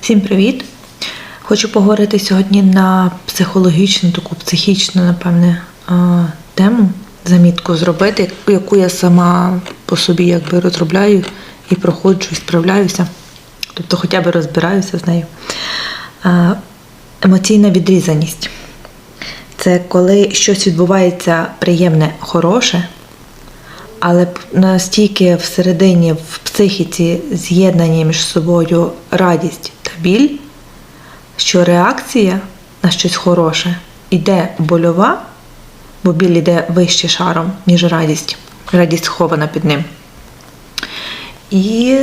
Всім привіт! Хочу поговорити сьогодні на психологічну, таку психічну, напевне, тему, замітку зробити, яку я сама по собі якби розробляю і проходжу, і справляюся. Тобто хоча б розбираюся з нею. Емоційна відрізаність. Це коли щось відбувається приємне, хороше, але настільки всередині в психіці з'єднані між собою радість біль, що реакція на щось хороше іде больова, бо біль іде вище шаром, ніж радість. Радість схована під ним. І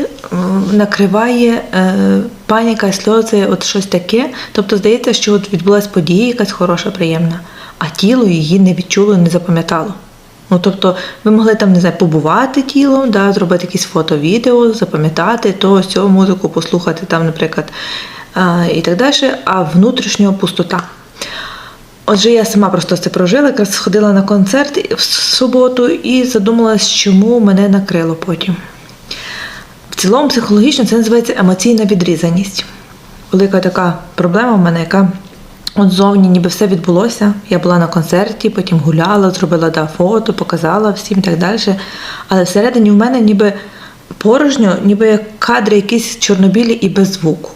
накриває е, паніка, сльози, от щось таке. Тобто здається, що от відбулася подія якась хороша, приємна, а тіло її не відчуло, не запам'ятало. Ну, тобто, ви могли там, не знаю, побувати тілом, да, зробити якісь фото, відео, запам'ятати то, сьо, музику послухати, там, наприклад, і так далі, а внутрішнього пустота. Отже, я сама просто це прожила, якраз сходила на концерт в суботу і задумалась, чому мене накрило потім. В цілому психологічно це називається емоційна відрізаність. Велика така проблема в мене, яка от зовні ніби все відбулося. Я була на концерті, потім гуляла, зробила да, фото, показала всім і так далі. Але всередині в мене ніби порожньо, ніби як кадри якісь чорнобілі і без звуку.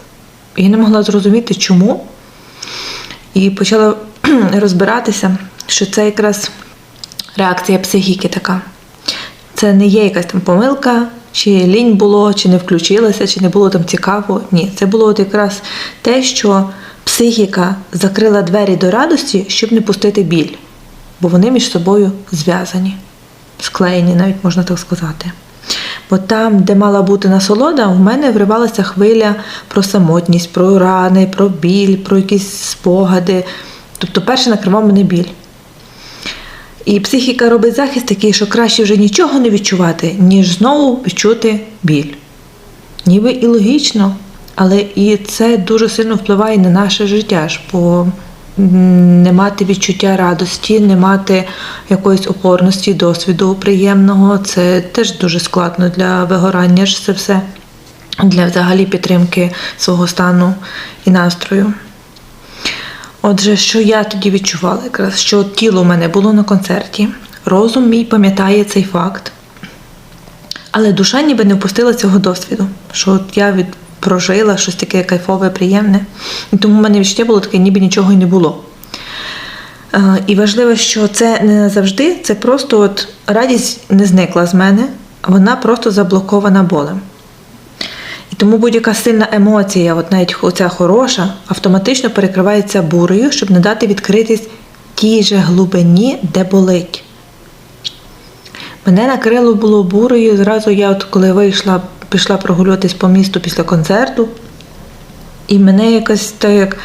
І я не могла зрозуміти, чому. І почала розбиратися, що це якраз реакція психіки така. Це не є якась там помилка, чи лінь було, чи не включилася, чи не було там цікаво. Ні, це було от якраз те, що психіка закрила двері до радості, щоб не пустити біль, бо вони між собою зв'язані, склеєні, навіть можна так сказати. Бо там, де мала бути насолода, в мене вривалася хвиля про самотність, про рани, про біль, про якісь спогади. Тобто, перше накривав мене біль. І психіка робить захист такий, що краще вже нічого не відчувати, ніж знову відчути біль. Ніби і логічно, але і це дуже сильно впливає на наше життя, ж, бо не мати відчуття радості, не мати якоїсь опорності, досвіду приємного, це теж дуже складно для вигорання ж це все, для взагалі підтримки свого стану і настрою. Отже, що я тоді відчувала, якраз що тіло в мене було на концерті, розум мій пам'ятає цей факт, але душа ніби не впустила цього досвіду, що от я від прожила щось таке кайфове, приємне. І тому в мене відчуття було таке, ніби нічого й не було. Е, І важливо, що це не назавжди, це просто от радість не зникла з мене, вона просто заблокована болем. І тому будь-яка сильна емоція, от навіть оця хороша, автоматично перекривається бурею, щоб не дати відкритись тій же глибині, де болить. Мене накрило було бурею. Зразу я, от коли вийшла, пішла прогулюватись по місту після концерту, і мене якось так як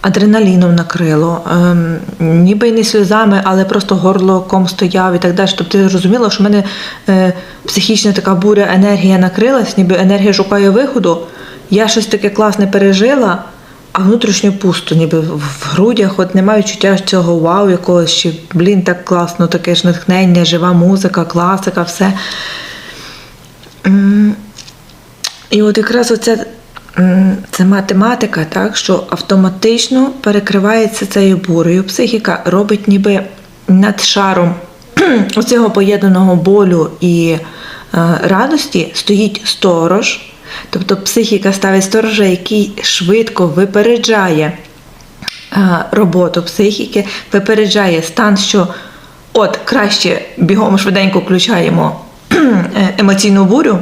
адреналіном накрило. Ем, ніби й не сльозами, але просто горло ком стояв і так далі. Тобто я зрозуміла, що в мене е, психічна така буря енергія накрилась, ніби енергія шукає виходу. Я щось таке класне пережила, а внутрішньо пусто, ніби в грудях, от немає відчуття цього вау, якогось ще, блін, так класно, таке ж натхнення, жива музика, класика, все. І от якраз оця це математика, так, що автоматично перекривається цією бурею. Психіка робить ніби над шаром оцього поєднаного болю і е, радості стоїть сторож. Тобто психіка ставить сторожа, який швидко випереджає е, роботу психіки, випереджає стан, що от краще бігом швиденько включаємо е, емоційну бурю,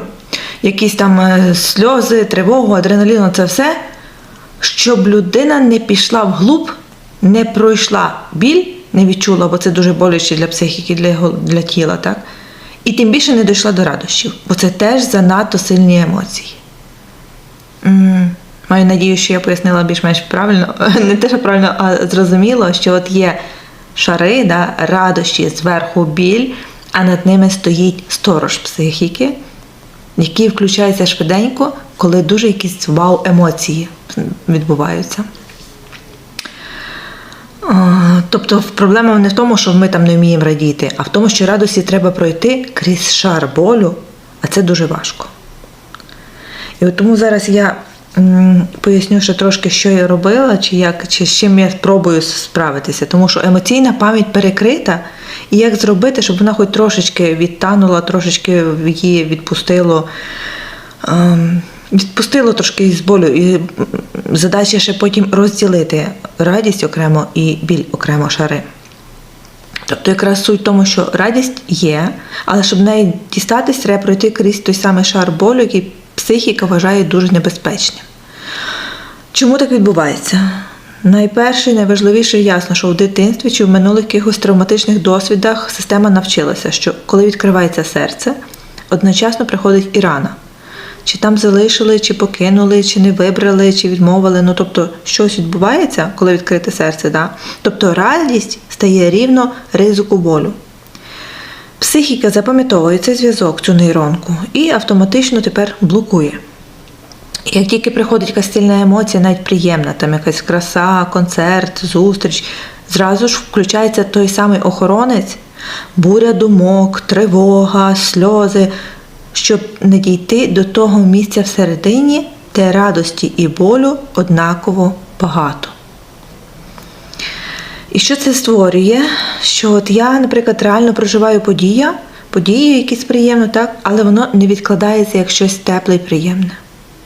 якісь там е, сльози, тривогу, адреналіну, це все, щоб людина не пішла вглуб, не пройшла біль, не відчула, бо це дуже боляче для психіки, для, для тіла, так? І тим більше не дійшла до радощів, бо це теж занадто сильні емоції. Маю надію, що я пояснила більш-менш правильно, не те, що правильно, а зрозуміло, що от є шари, да, радощі, зверху біль, а над ними стоїть сторож психіки, який включається швиденько, коли дуже якісь вау емоції відбуваються. Тобто проблема не в тому, що ми там не вміємо радіти, а в тому, що радості треба пройти крізь шар болю, а це дуже важко. І от тому зараз я поясню ще трошки, що я робила, чи як, чи з чим я спробую справитися. Тому що емоційна пам'ять перекрита, і як зробити, щоб вона хоч трошечки відтанула, трошечки її відпустило. ем, Відпустило трошки із болю, і задача ще потім розділити радість окремо і біль окремо шари. Тобто якраз суть в тому, що радість є, але щоб в неї дістатись, треба пройти крізь той самий шар болю, який психіка вважає дуже небезпечним. Чому так відбувається? Найперше, і найважливіше ясно, що в дитинстві чи в минулих якихось травматичних досвідах система навчилася, що коли відкривається серце, одночасно приходить і рана. Чи там залишили, чи покинули, чи не вибрали, чи відмовили. Ну тобто щось відбувається, коли відкрите серце. Да? Тобто радість стає рівно ризику болю. Психіка запам'ятовує цей зв'язок, цю нейронку, і автоматично тепер блокує. Як тільки приходить якась сильна емоція, навіть приємна, там якась краса, концерт, зустріч, зразу ж включається той самий охоронець, буря думок, тривога, сльози, щоб не дійти до того місця всередині, де радості і болю однаково багато. І що це створює? Що от я, наприклад, реально проживаю подія, подію якісь приємно, так, але воно не відкладається як щось тепле і приємне.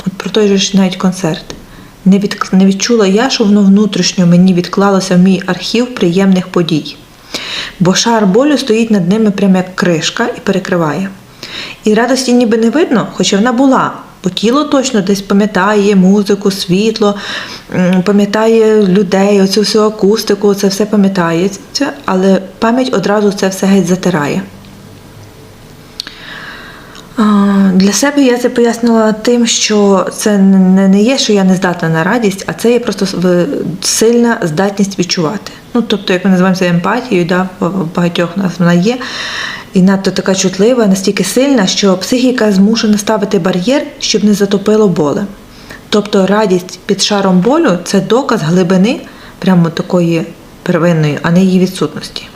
От про той же ж навіть концерт. Не, від, не відчула я, що воно внутрішньо мені відклалося в мій архів приємних подій. Бо шар болю стоїть над ними прямо як кришка і перекриває. І радості ніби не видно, хоча вона була. Бо тіло точно десь пам'ятає музику, світло, пам'ятає людей, оцю всю акустику, це все пам'ятається, але пам'ять одразу це все геть затирає. Для себе я це пояснила тим, що це не є, що я не здатна на радість, а це є просто сильна здатність відчувати. Ну, тобто, як ми називаємо це емпатією, да, багатьох нас вона є. І надто така чутлива, настільки сильна, що психіка змушена ставити бар'єр, щоб не затопило болем. Тобто радість під шаром болю це доказ глибини прямо такої первинної, а не її відсутності.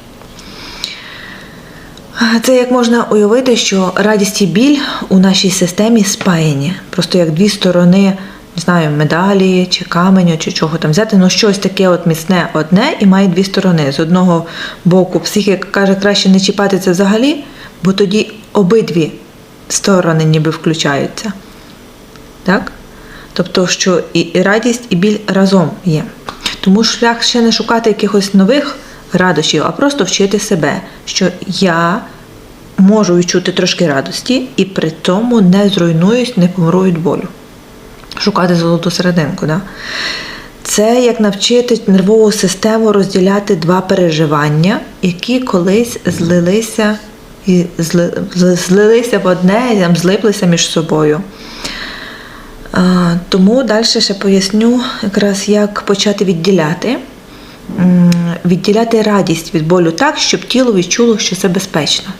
Це як можна уявити, що радість і біль у нашій системі спаяні, просто як дві сторони, не знаю, медалі чи каменю, чи чого там взяти, ну щось таке от міцне одне і має дві сторони. З одного боку, психіка каже, краще не чіпати це взагалі, бо тоді обидві сторони ніби включаються. Так? Тобто, що і радість, і біль разом є. Тому шлях ще не шукати якихось нових радощів, а просто вчити себе, що я можу відчути трошки радості і при тому не зруйнуюсь, не помру від болю. Шукати золоту серединку. Да? Це як навчити нервову систему розділяти два переживання, які колись злилися і зли, злилися в одне, і там злиплися між собою. А, Тому далі ще поясню, якраз як почати відділяти. Відділяти радість від болю так, щоб тіло відчуло, що це безпечно.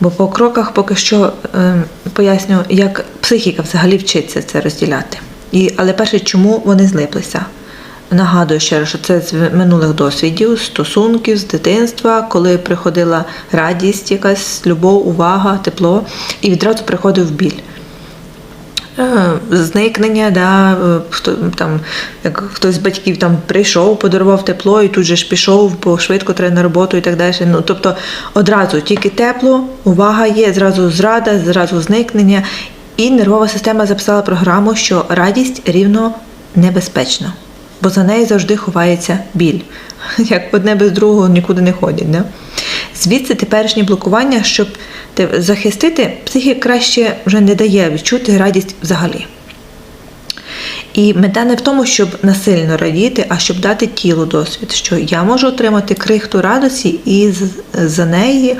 Бо по кроках поки що е, поясню, як психіка взагалі вчиться це розділяти. І, але перше, чому вони злиплися? Нагадую ще раз, що це з минулих досвідів, стосунків, з дитинства, коли приходила радість, якась любов, увага, тепло, і відразу приходив біль. Е, Зникнення, да, е, хто там, як хтось з батьків там прийшов, подарував тепло і тут же ж пішов, бо швидко треба на роботу і так далі. Ну, тобто одразу тільки тепло, увага є, зразу зрада, зразу зникнення. І нервова система записала програму, що радість рівно небезпечна, бо за нею завжди ховається біль. Як одне без другого нікуди не ходять. Да? Звідси теперішнє блокування, щоб захистити, психіка краще вже не дає відчути радість взагалі. І мета не в тому, щоб насильно радіти, а щоб дати тілу досвід, що я можу отримати крихту радості, і за неї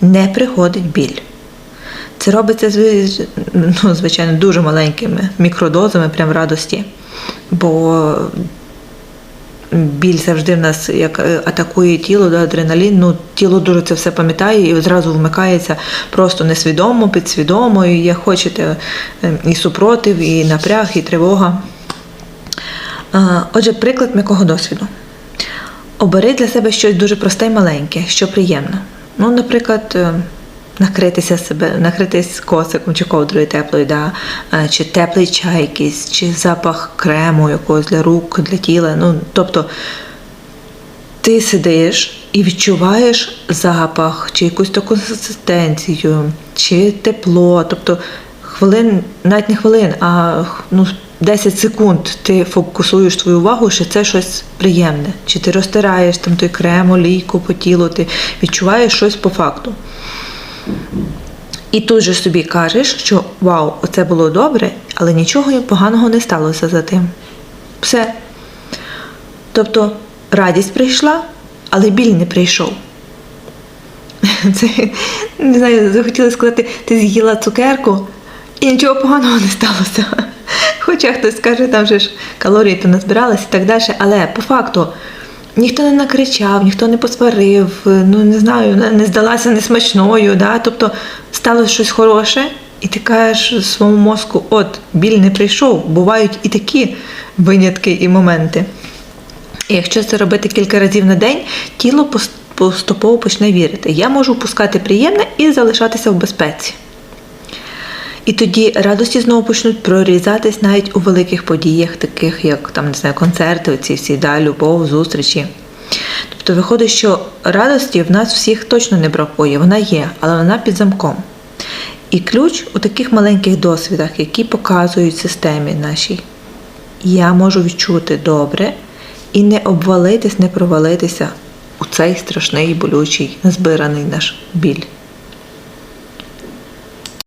не приходить біль. Це робиться ну, звичайно дуже маленькими мікродозами прям радості. Бо біль завжди в нас як е, атакує тіло, да, адреналін. Ну, тіло дуже це все пам'ятає і одразу вмикається просто несвідомо, підсвідомо, і як хочете е, і супротив, і напряг, і тривога. Отже, приклад м'якого досвіду. Обери для себе щось дуже просте і маленьке, що приємно. Ну, наприклад, е, накритися себе, накритись косиком чи ковдрою теплою, да? е, чи теплий чай якийсь, чи запах крему якогось для рук, для тіла. Ну, тобто ти сидиш і відчуваєш запах, чи якусь таку консистенцію, чи тепло. Тобто хвилин, навіть не хвилин, а ну, 10 секунд ти фокусуєш твою увагу, що це щось приємне. Чи ти розтираєш там той крем, олійку по тілу, ти відчуваєш щось по факту. І тут же собі кажеш, що вау, оце було добре, але нічого поганого не сталося за тим. Все. Тобто радість прийшла, але біль не прийшов. Це не знаю, захотіла сказати, ти з'їла цукерку і нічого поганого не сталося. Хоча хтось скаже, там же ж калорії то назбиралися і так далі, але по факту ніхто не накричав, ніхто не посварив, ну не знаю, не- здалася несмачною. Да? Тобто сталося щось хороше, і ти кажеш своєму мозку, от біль не прийшов, бувають і такі винятки і моменти. І якщо це робити кілька разів на день, тіло поступово почне вірити. Я можу пускати приємне і залишатися в безпеці. І тоді радості знову почнуть прорізатись навіть у великих подіях, таких як там, не знаю, концерти, ці всі да, любов, зустрічі. Тобто виходить, що радості в нас всіх точно не бракує, вона є, але вона під замком. І ключ у таких маленьких досвідах, які показують системі нашій. Я можу відчути добре і не обвалитись, не провалитися у цей страшний болючий, назбираний наш біль.